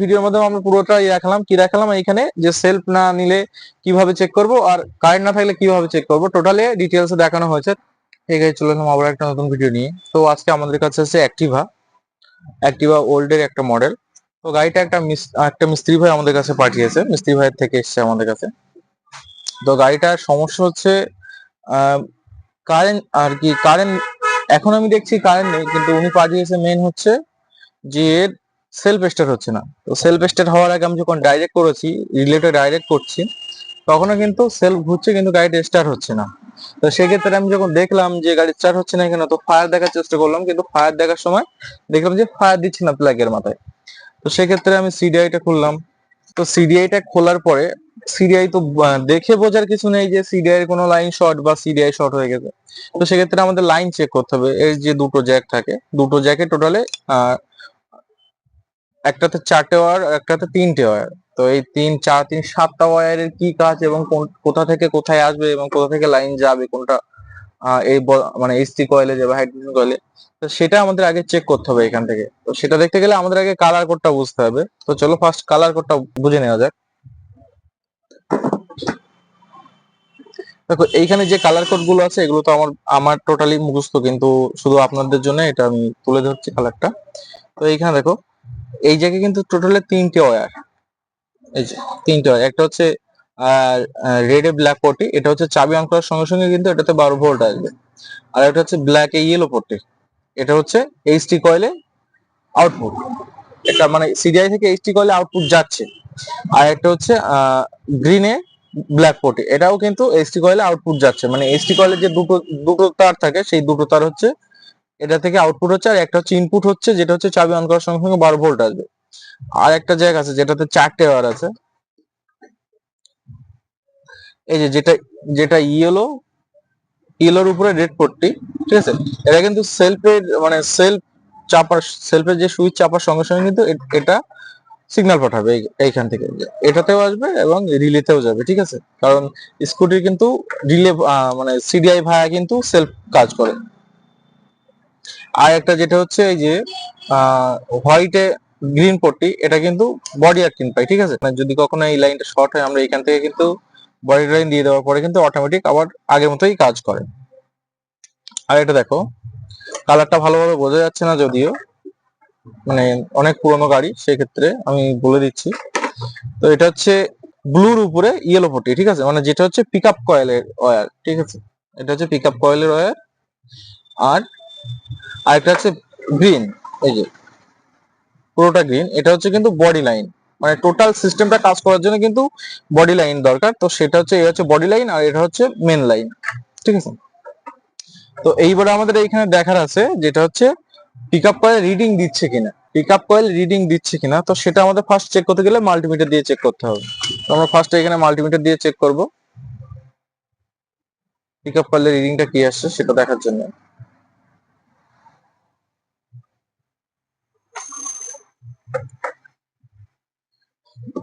ভিডিওর মাধ্যমে আমরা পুরোটাই রাখলাম, কি রাখলাম এখানে যে সেলফ না নিলে কীভাবে চেক করব আর কারেন্ট না থাকলে কীভাবে চেক করব? টোটালি ডিটেলস দেখানো হয়েছে। এই গাড়ি চলে এলাম আবার একটা নতুন ভিডিও নিয়ে। তো আজকে আমাদের কাছে আছে অ্যাক্টিভা অ্যাক্টিভা ওল্ডের একটা মডেল তো গাড়িটা একটা একটা মিস্ত্রি ভাই আমাদের কাছে পাঠিয়েছে। মিস্ত্রি ভাইয়ের থেকে এসেছে আমাদের কাছে। তো গাড়িটার সমস্যা হচ্ছে কারেন্ট আর কি কারেন্ট এখন আমি দেখছি কারেন্ট নেই, কিন্তু উনি পাঠিয়েছে মেন হচ্ছে যে সেলফ স্টার্ট হচ্ছে না। তো সেলফ স্টার্ট হওয়ার আগে আমি যখন ডাইরেক্ট করেছি রিলেটে ডাইরেক্ট করছি, তখনও কিন্তু সেলফ ঘুরছে কিন্তু গাড়িটা স্টার্ট হচ্ছে না। তো সেক্ষেত্রে আমি যখন দেখলাম যে গাড়ি স্টার্ট হচ্ছে না কেন, তো ফায়ার দেখার চেষ্টা করলাম, কিন্তু ফায়ার দেখার সময় দেখলাম যে ফায়ার দিচ্ছে না প্লাগের মাথায়। তো সেক্ষেত্রে আমি সিডিআইটা খুললাম। তো সিডিআইটা খোলার পরে সিডিআই তো দেখে বোঝার কিছু নেই যে সিডিআই এর কোনো লাইন শর্ট বা সিডিআই শর্ট হয়ে গেছে। তো সেক্ষেত্রে আমাদের লাইন চেক করতে হবে। এর যে দুটো জ্যাক থাকে, দুটো জ্যাকে টোটালে একটাতে চারটে ওয়ার একটাতে তিনটে ওয়ার তো এই তিন, চার, তিন, সাতটা ওয়ারের কি কাজ এবং কোথা থেকে কোথায় আসবে এবং কোথা থেকে লাইন যাবে, কোনটা এই মানে এইচটি কয়েলে যাবে হাইড্রোজেন কয়েলে তো সেটা আমাদের আগে চেক করতে হবে এখান থেকে। তো সেটা দেখতে গেলে আমাদের আগে কালার কোডটা বুঝতে হবে। তো চলো ফার্স্ট কালার কোডটা বুঝে নেওয়া যাক। দেখো, এইখানে যে কালার কোডগুলো আছে, এগুলো তো আমার আমার টোটালি মুখস্থ, কিন্তু শুধু আপনাদের জন্য এটা আমি তুলে ধরছি কালারটা তো এইখানে দেখো এই জায়গায় কিন্তু টোটালে তিনটে ওয়ার এই যে, তিনটে ওয়্যার একটা হচ্ছে রেড এ ব্ল্যাক পটি এটা হচ্ছে চাবি অন করার সঙ্গে সঙ্গে কিন্তু এটাতে বারো ভোল্ট আসবে। আর একটা হচ্ছে ব্ল্যাক এ ইয়েলো পটি এটা হচ্ছে এইচটি কয়েলে আউটপুট এটা মানে সিডিআই থেকে এইচটি কয়েলে আউটপুট যাচ্ছে। আর একটা হচ্ছে গ্রিনে ব্ল্যাক পটি এটাও কিন্তু এইচটি কয়েলে আউটপুট যাচ্ছে। মানে এইচটি কয়েলের যে দুটো দুটো তার থাকে, সেই দুটো তার হচ্ছে এটা থেকে আউটপুট হচ্ছে আর একটা হচ্ছে ইনপুট হচ্ছে, যেটা হচ্ছে চাবি অন করার সঙ্গে সঙ্গে বারো ভোল্ট আসবে। আর একটা জায়গা আছে, যেটাতে চারটে ওয়ার আছে। এই যে যেটা যেটা ইয়েলো ইয়েলোর উপরে রেড পট্টি ঠিক আছে? এটা কিন্তু সেলফের মানে সেলফ চাপার সেলফের যে সুইচ চাপার সঙ্গে সঙ্গে কিন্তু এটা সিগন্যাল পাঠাবে এইখান থেকে। এটাতেও আসবে এবং রিলেতেও যাবে, ঠিক আছে? কারণ স্কুটির কিন্তু রিলে মানে সিডিআই ভায়া কিন্তু সেলফ কাজ করে। আর একটা যেটা হচ্ছে এই যে হোয়াইটে গ্রিন পট্টি, এটা কিন্তু বডি আর্কিন পাই, ঠিক আছে? মানে যদি কখনো এই লাইনটা শর্ট হয়, আমরা এখান থেকে কিন্তু বডি লাইন দিয়ে দেওয়ার পরে কিন্তু অটোমেটিক আবার আগের মতোই কাজ করে। আর এটা দেখো কালারটা ভালোভাবে বোঝা যাচ্ছে না যদিও মানে অনেক পুরনো গাড়ি, সেক্ষেত্রে আমি বলে দিচ্ছি। তো এটা হচ্ছে ব্লুর উপরে ইয়েলো পট্টি, ঠিক আছে? মানে যেটা হচ্ছে পিক আপ কয়েলের ওয়্যার ঠিক আছে? এটা হচ্ছে পিক আপ কয়েলের ওয়্যার আর আরেকটা হচ্ছে গ্রিন এই যে। পুরোটা গ্রিন এটা হচ্ছে কিন্তু বডি লাইন মানে টোটাল সিস্টেমটা কাজ করার জন্য কিন্তু বডি লাইন দরকার। তো সেটা হচ্ছে এই হচ্ছে বডি লাইন আর এটা হচ্ছে মেন লাইন ঠিক আছে? তো এইবারে আমাদের এইখানে দেখার আছে যেটা হচ্ছে পিক আপ কয়েল রিডিং দিচ্ছে কিনা। পিক আপ কয়েল রিডিং দিচ্ছে কিনা। তো সেটা আমাদের ফার্স্ট চেক করতে গেলে মাল্টিমিটার দিয়ে চেক করতে হবে। তো আমরা ফার্স্ট এখানে মাল্টিমিটার দিয়ে চেক করব। পিক আপ কয়েলের রিডিংটা কি আসছে সেটা দেখার জন্য।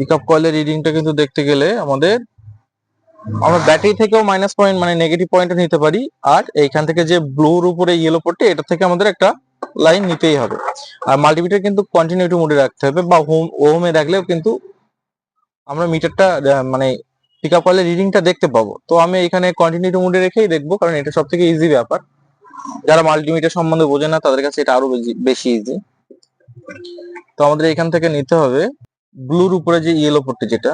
পিক আপ কয়েলের রিডিংটা কিন্তু দেখতে গেলে আমাদের, আমরা ব্যাটারি থেকেও মাইনাস পয়েন্ট মানে নেগেটিভ পয়েন্ট নিতে পারি। আর এইখান থেকে যে ব্লুর উপরে ইয়েলো পড়তে এটা থেকে আমাদের একটা লাইন নিতেই হবে। আর মাল্টিমিটার কিন্তু কন্টিনিউটি মোডে রাখতে হবে, বা হোম হোমে রাখলেও কিন্তু আমরা মিটারটা মানে পিক আপ কয়েলের রিডিংটা দেখতে পাবো। তো আমি এখানে কন্টিনিউটি মোডে রেখেই দেখব, কারণ এটা সব থেকে ইজি ব্যাপার। যারা মাল্টিমিটার সম্বন্ধে বোঝে না, তাদের কাছে এটা আরও বেশি ইজি তো আমাদের এখান থেকে নিতে হবে। ব্লুর উপরে যে ইয়েলো পট্টি যেটা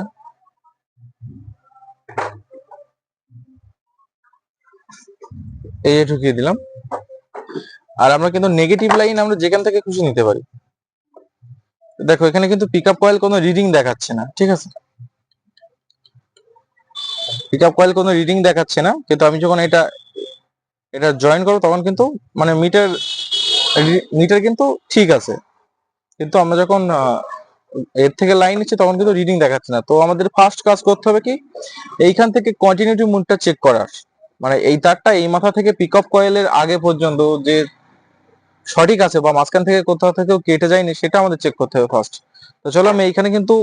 এই ঢুকিয়ে দিলাম। আর আমরা কিন্তু নেগেটিভ লাইন আমরা যেখান থেকে খুশি নিতে পারি। দেখো, এখানে কিন্তু পিক আপ কয়েল কোনো রিডিং দেখাচ্ছে না, ঠিক আছে? পিক আপ কয়েল কোনো রিডিং দেখাচ্ছে না, কিন্তু আমি যখন এটা এটা জয়েন করব তখন কিন্তু মানে মিটার মিটার কিন্তু ঠিক আছে। কিন্তু আমরা যখন এর থেকে লাইন নিচ্ছি তখন কিন্তু রিডিং দেখাচ্ছে না। তো আমাদের ফার্স্ট কাজ করতে হবে কি? এইখান থেকে কন্টিনিউটি মুডটা চেক করার। মানে এই তারটা এই মাথা থেকে পিক আপ কয়েলের আগে পর্যন্ত যে সঠিক আছে বা মাঝখান থেকে কোথাও থেকেও কেটে যায়নি, সেটা আমাদের চেক করতে হবে ফার্স্ট তো চলো আমি এইখানে কিন্তু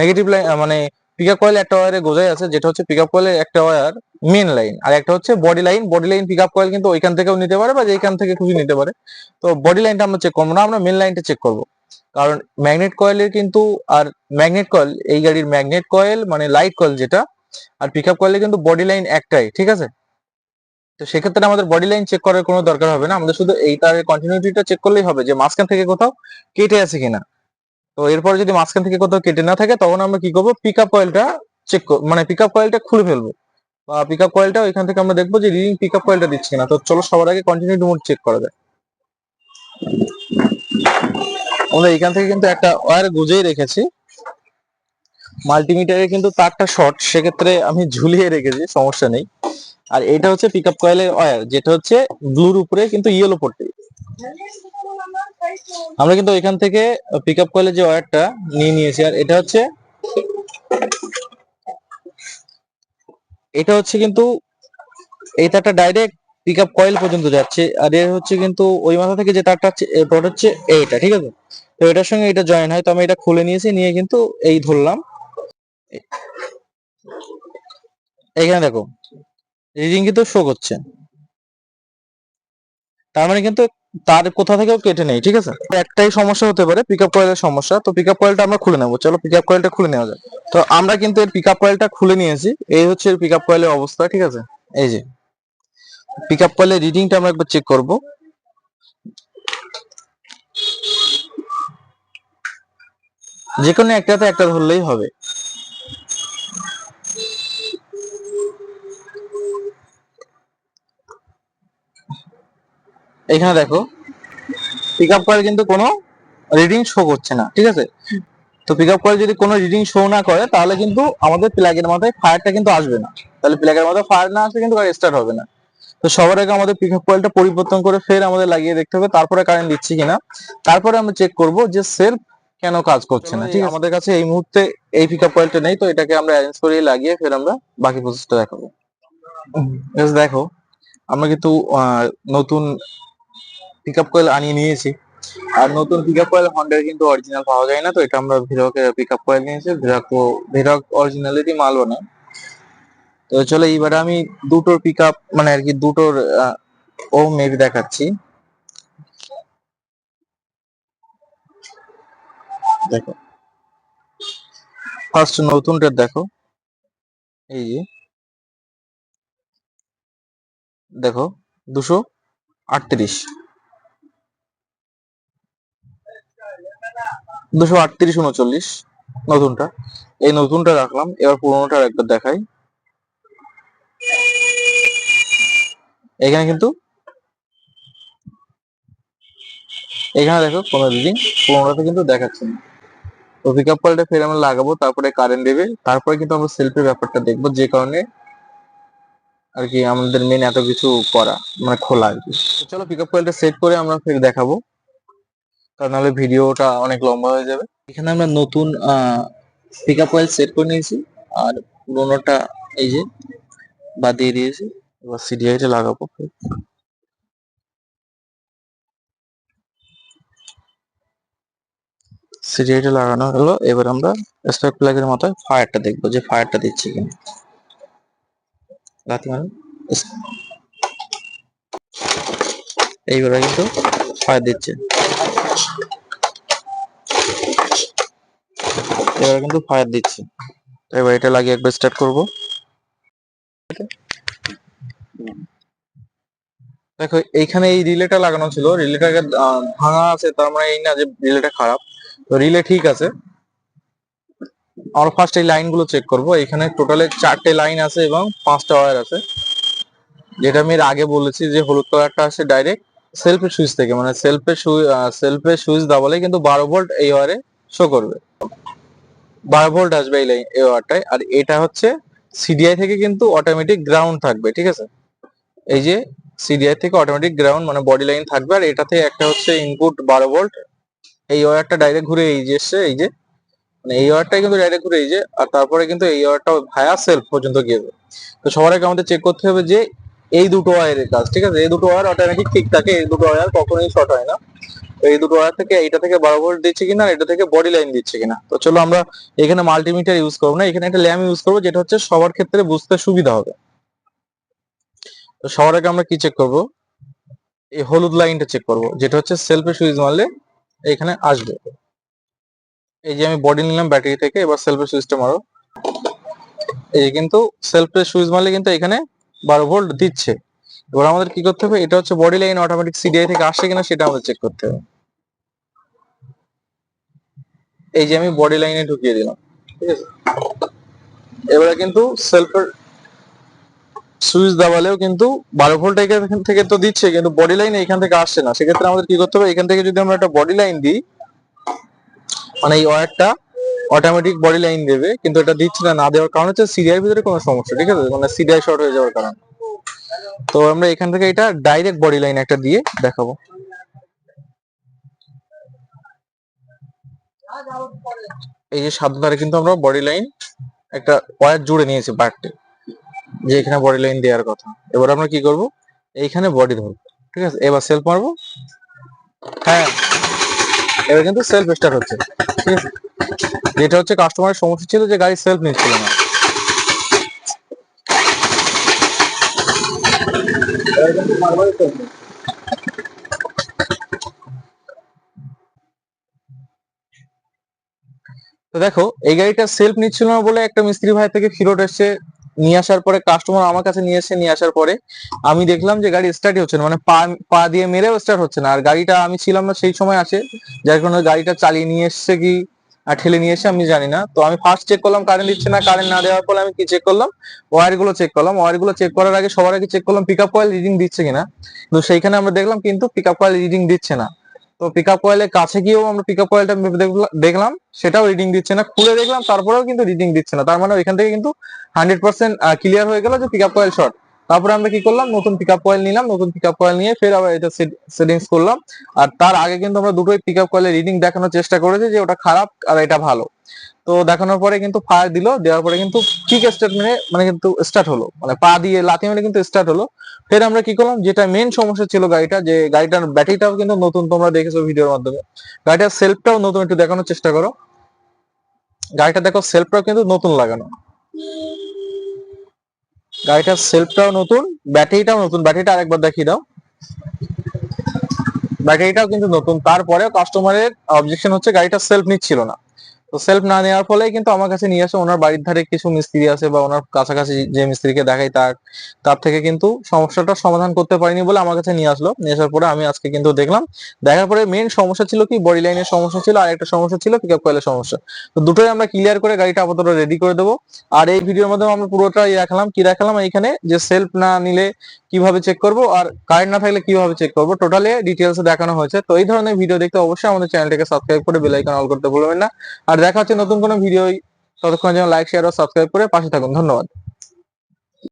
নেগেটিভ লাইন মানে পিক আপ কয়েল একটা ওয়ারে গোজাই আছে, যেটা হচ্ছে পিক আপ কয়েলের একটা ওয়ার মেন লাইন আর একটা হচ্ছে body line body line pick up coil কিন্তু ওইখান থেকেও নিতে পারে বা যেখান থেকে খুশি নিতে পারে। তো বডি লাইনটা আমরা চেক করব না, আমরা মেন লাইনটা চেক করব। কারণ ম্যাগনেট কয়েলের কিন্তু আর ম্যাগনেট কয়েল এই গাড়ির ম্যাগনেট কয়েল মানে লাইট কয়েল যেটা, আর পিক আপ কয়েলে কিন্তু বডি লাইন একটাই, ঠিক আছে? তো সেক্ষেত্রে আমাদের বডি লাইন চেক করার কোনো দরকার হবে না, আমাদের শুধু এই তারের কন্টিনিউটিটা চেক করলেই হবে যে মাঝখান থেকে কোথাও কেটে আছে কিনা। তো এরপর যদি মাঝখান থেকে কোথাও কেটে না থাকে, তখন আমরা কি করব? পিক আপ কয়েলটা চেক মানে পিক আপ কয়েলটা খুলে ফেলব। বা পিক আপ কয়েলটা ওইখান থেকে আমরা দেখব যে রিডিং পিক আপ কয়েলটা দিচ্ছে কিনা। তো চলো সবার আগে কন্টিনিউটি মোড চেক করা যায় আমরা এখান থেকে কিন্তু একটা ওয়্যার গুজেই রেখেছি। মাল্টিমিটারে কিন্তু তারটা শর্ট সেক্ষেত্রে আমি ঝুলিয়ে রেখেছি, সমস্যা নেই। আর এটা হচ্ছে পিক আপ কয়েলের ওয়্যার যেটা হচ্ছে ব্লুর উপরে কিন্তু ইয়েলো পট্টি আমরা কিন্তু এখান থেকে পিক আপ কয়েলের যে ওয়্যারটা নিয়ে নিয়েছি, আর এটা হচ্ছে এটা হচ্ছে কিন্তু এই তারটা ডাইরেক্ট পিক আপ কয়েল পর্যন্ত যাচ্ছে। আর এর হচ্ছে কিন্তু ওই মাথা থেকে যে তারটা এরপর হচ্ছে এইটা, ঠিক আছে? তো এটার সঙ্গে এটা জয়েন হয়, তো আমি এটা খুলে নিয়েছি, নিয়ে কিন্তু এই ধরলাম। এখানে দেখো, রিডিং কিন্তু শো করছে। তার মানে কিন্তু তার কোথা থেকেও কেটে নেই, ঠিক আছে? একটাই সমস্যা হতে পারে পিকআপ কয়েলের সমস্যা। তো পিকআপ কয়েলটা আমরা খুলে নেব, চলো পিকআপ কয়েলটা খুলে নেওয়া যায় তো আমরা কিন্তু এর পিকআপ কয়েলটা খুলে নিয়েছি, এই হচ্ছে এর পিকআপ কয়েলের অবস্থা, ঠিক আছে? এই যে পিকআপ কয়েলের রিডিংটা আমরা একবার চেক করব। যে কোনো একটাতে একটা ধরলেই হবে। এখানে দেখো পিক আপ কয়েল কিন্তু কোনো রিডিং শো করছে না, ঠিক আছে? তো পিক আপ কয়েল যদি কোনো রিডিং শো না করে, তাহলে কিন্তু আমাদের প্লাগের মাথায় ফায়ারটা কিন্তু আসবে না। তাহলে প্লাগের মাথায় ফায়ার না আসলে কিন্তু গাড়ি স্টার্ট হবে না। তো সবার আগে আমাদের পিক আপ কয়েলটা পরিবর্তন করে ফের আমাদের লাগিয়ে দেখতে হবে, তারপরে কারেন্ট দিচ্ছি কিনা। তারপরে আমরা চেক করব যে সেলফ কেন কাজ করছে না, ঠিক আমাদের কাছে এই মুহূর্তে এই পিক আপ কয়েলটা নেই, তো এটাকে আমরা অ্যারেঞ্জ করে লাগিয়ে ফের আমরা বাকি প্রসেসটা দেখাবো। দেখো, আমরা কিন্তু নতুন পিক আপ কয়েল আনিয়ে নিয়েছি। আর নতুন পিক আপ কয়েল হন্ডার কিন্তু অরিজিনাল পাওয়া যায় না, তো এটা আমরা ভিরকের পিক আপ কয়েল নিয়েছি। ভিরক ভিরক অরিজিনালিটি মাল বানায়। তো চলো এইবারে আমি দুটোর পিক আপ মানে আর কি দুটোর ও মেবি দেখাচ্ছি। দেখো। ফার্স্ট নতুনটা দেখো। এই যে। দেখো, দুশো আটত্রিশ। দুশো আটত্রিশ উনচল্লিশ। নতুনটা। এই নতুনটা রাখলাম। এবার পুরোনোটা একবার দেখাই। এখানে কিন্তু এখানে দেখো কোনো রিডিং পুরোনোটাতে কিন্তু দেখাচ্ছে না। তো পিক আপ ফের আমরা লাগাবো, তারপরে কারেন্ট দেবে, তারপরে কিন্তু আমরা সেলফের ব্যাপারটা দেখব, যে কারণে আর কি আমাদের মেন এত কিছু করা মানে খোলা আর কি। চলো পিক আপ কয়েলটা সেট করে আমরা ফের দেখাবো, কারণ নাহলে ভিডিওটা অনেক লম্বা হয়ে যাবে। এখানে আমরা নতুন পিক আপ কয়েল সেট করে নিয়েছি, আর পুরোনোটা এই যে বাদ দিয়ে দিয়েছি। এবার সিডিআইটা লাগাবো। সিডিআইটা লাগানো হলো, এবার আমরা স্পার্ক প্লাগের মাথায় ফায়ারটা দেখব যে ফায়ারটা দিচ্ছে কিনা। লাথি ইস- এইবারে কিন্তু ফায়ার দিচ্ছে। এবার কিন্তু ফায়ার দিচ্ছে। এবার এটা লাগিয়ে একবার স্টার্ট করব। দেখো, এইখানে এই রিলেটা লাগানো ছিল। রিলেটাকে ভাঙা আছে, তার মানে এই না যে রিলেটা খারাপ। তো রিলে ঠিক আছে। আমরা ফার্স্ট এই লাইনগুলো চেক করব। এখানে টোটালে চারটে লাইন আছে এবং পাঁচটা ওয়্যার আছে। যেটা আমি এর আগে বলেছি যে হলুদ কালারটা আসে ডাইরেক্ট সেলফের সুইচ থেকে। মানে সেলফের সেলফের সুইচ দাবালে কিন্তু বারো ভোল্ট এই ওয়ারে শো করবে। বারো ভোল্ট আসবে এই লাইন এই ওয়ারটায় আর এটা হচ্ছে সিডিআই থেকে কিন্তু অটোমেটিক গ্রাউন্ড থাকবে, ঠিক আছে? এই যে সিডিআই থেকে অটোমেটিক গ্রাউন্ড মানে বডি লাইন থাকবে, আর এটাতে একটা হচ্ছে ইনপুট বারো ভোল্ট এই ওয়্যারটা ডাইরেক্ট ঘুরে এই যে এসছে, এই যে মানে এই ওয়্যারটাই কিন্তু ডাইরেক্ট ঘুরে এই যে, আর তারপরে কিন্তু এই ওয়্যারটা ভায়া সেলফ পর্যন্ত গিয়ে। তো সবার আগে আমাদের চেক করতে হবে যে এই দুটো ওয়্যারের কাজ, ঠিক আছে? এই দুটো ওয়্যার অটোমেটিক ঠিক থাকে, এই দুটো ওয়্যার কখনোই শর্ট হয় না। তো এই দুটো ওয়্যার থেকে এইটা থেকে বারো ভোল্ট দিচ্ছে কিনা এটা থেকে বডি লাইন দিচ্ছে কিনা। তো চলো আমরা এখানে মাল্টিমিটার ইউজ করব না, এখানে একটা ল্যাম্প ইউজ করব, যেটা হচ্ছে সবার ক্ষেত্রে বুঝতে সুবিধা হবে। তো সবার আগে আমরা কি চেক করব? এই হলুদ লাইনটা চেক করব, যেটা হচ্ছে সেলফে সুইচ মারলে এখানে আসবে। এই যে আমি বডি নিলাম ব্যাটারি থেকে, এবার সেলফের সুইচটা মারো। এই কিন্তু সেলফের সুইচ মারলে কিন্তু এখানে বারো ভোল্ট দিচ্ছে। এবার আমাদের কি করতে হবে? এটা হচ্ছে বডি লাইন অটোমেটিক সিডিআই থেকে আসছে কিনা সেটা আমাদের চেক করতে হবে। এই যে আমি বডি লাইনে ঢুকিয়ে দিলাম, ঠিক আছে? এবারে কিন্তু সেলফের সুইচ দাবালেও কিন্তু বারো ভোল্ট এখান থেকে তো দিচ্ছে, কিন্তু বডি লাইন এখান থেকে আসছে না। সেক্ষেত্রে আমাদের কি করতে হবে? এখান থেকে যদি আমরা একটা বডি লাইন দিই মানে এই ওয়্যারটা অটোমেটিক বডি লাইন দেবে, কিন্তু এটা দিচ্ছে না না দেওয়ার কারণ হচ্ছে সিরিয়ার ভিতরে কোনো সমস্যা, ঠিক আছে? মানে সিরিয়াল শর্ট হয়ে যাওয়ার কারণ। তো আমরা এখান থেকে এটা ডাইরেক্ট বডি লাইন একটা দিয়ে দেখাবো। এই যে সাত কিন্তু আমরা বডি লাইন একটা ওয়্যার জুড়ে নিয়েছি পার্টে যে এখানে বডি লাইন দেওয়ার কথা। এবার আমরা কি করব? এইখানে বডি ধরবো। ঠিক আছে? এবার সেলফ মারবো। হ্যাঁ। এবার কিন্তু সেলফ স্টার্ট হচ্ছে। ঠিক আছে? যেটা হচ্ছে কাস্টমারের সমস্যা ছিল যে গাড়ি সেলফ নিচ্ছিল না। তো দেখো, এই গাড়িটা সেলফ নিচ্ছিল না বলে একটা মিস্ত্রি ভাই থেকে ফিরত এসছে। নিয়ে আসার পরে কাস্টমার আমার কাছে নিয়ে এসে নিয়ে আসার পরে আমি দেখলাম যে গাড়ি স্টার্টই হচ্ছে না মানে পা পা দিয়ে মেরেও স্টার্ট হচ্ছে না। আর গাড়িটা আমি ছিলাম না সেই সময় আছে যার কারণে গাড়িটা চালিয়ে নিয়ে এসছে কি, আর ঠেলে নিয়ে এসে আমি জানি না। তো আমি ফার্স্ট চেক করলাম কারেন্ট দিচ্ছে না কারেন্ট না দেওয়ার পরে আমি কি চেক করলাম? ওয়ারগুলো চেক করলাম। ওয়ারগুলো চেক করার আগে সবার আগে চেক করলাম পিক আপ কয়েল রিডিং দিচ্ছে কিনা। তো সেইখানে আমরা দেখলাম কিন্তু পিক আপ কয়েল রিডিং দিচ্ছে না। তো পিক আপ কয়েলের কাছে গিয়েও আমরা পিক আপ কয়েলটা দেখলাম, সেটাও রিডিং দিচ্ছে না, খুলে দেখলাম, তারপরেও কিন্তু রিডিং দিচ্ছে না। তার মানে ওইখান থেকে কিন্তু হান্ড্রেড পার্সেন্ট ক্লিয়ার হয়ে গেল যে পিক আপ কয়েল শর্ট তারপরে আমরা কি করলাম? নতুন পিক আপ কয়েল নিলাম, নতুন পিক আপ কয়েল নিয়ে ফের আবার এটা সেটিংস করলাম। আর তার আগে কিন্তু আমরা দুটোই পিক আপ কয়েলের রিডিং দেখানোর চেষ্টা করেছি যে ওটা খারাপ আর এটা ভালো। তো দেখানোর পরে কিন্তু ফায়ার দিল, দেওয়ার পরে কিন্তু কিক স্টার্ট মেরে মানে কিন্তু স্টার্ট হলো। মানে পা দিয়ে লাথি মেরে কিন্তু স্টার্ট হলো। ফের আমরা কি করলাম? যেটা মেন সমস্যা ছিল গাড়িটা, যে গাড়িটার ব্যাটারিটাও কিন্তু নতুন, তোমরা দেখেছ ভিডিওর মাধ্যমে। গাড়িটার সেলফটাও নতুন একটু দেখানোর চেষ্টা করো। গাড়িটা দেখো সেলফটাও কিন্তু নতুন লাগানো। গাড়িটার সেলফটাও নতুন ব্যাটারিটাও নতুন ব্যাটারিটা আরেকবার দেখিয়ে দাও। ব্যাটারিটাও কিন্তু নতুন, তারপরেও কাস্টমারের অবজেকশন হচ্ছে গাড়িটা সেলফ নিচ্ছিল না। তো সেলফ না নেওয়ার ফলে কিন্তু আমার কাছে নিয়ে আসে, ওনার বাড়ির ধারে কিছু মিস্ত্রি আছে বা ওনার কাছাকাছি যে মিস্ত্রিকে দেখাই তার তার থেকে কিন্তু সমস্যাটা সমাধান করতে পারিনি বলে আমার কাছে নিয়ে আসলো। নিয়ে আসার পরে আমি আজকে কিন্তু দেখলাম, দেখার পরে মেন সমস্যা ছিল কি বডি লাইনের সমস্যা ছিল আর একটা সমস্যা ছিল পিক আপ কয়েলের সমস্যা। তো দুটোই আমরা ক্লিয়ার করে গাড়িটা আপাতত রেডি করে দেবো। আর এই ভিডিওর মাধ্যমে আমরা পুরোটাই দেখালাম, কি দেখালাম? এইখানে যে সেলফ না নিলে কীভাবে চেক করব আর কারেন্ট না থাকলে কীভাবে চেক করব? টোটালি ডিটেলস দেখানো হয়েছে। তো এই ধরনের ভিডিও দেখতে অবশ্যই আমাদের চ্যানেলটাকে সাবস্ক্রাইব করে বেল আইকন অল করতে ভুলবেন না। আর দেখা হচ্ছে নতুন কোনো ভিডিও ততক্ষণ যেন লাইক শেয়ার ও সাবস্ক্রাইব করে পাশে থাকুন। ধন্যবাদ।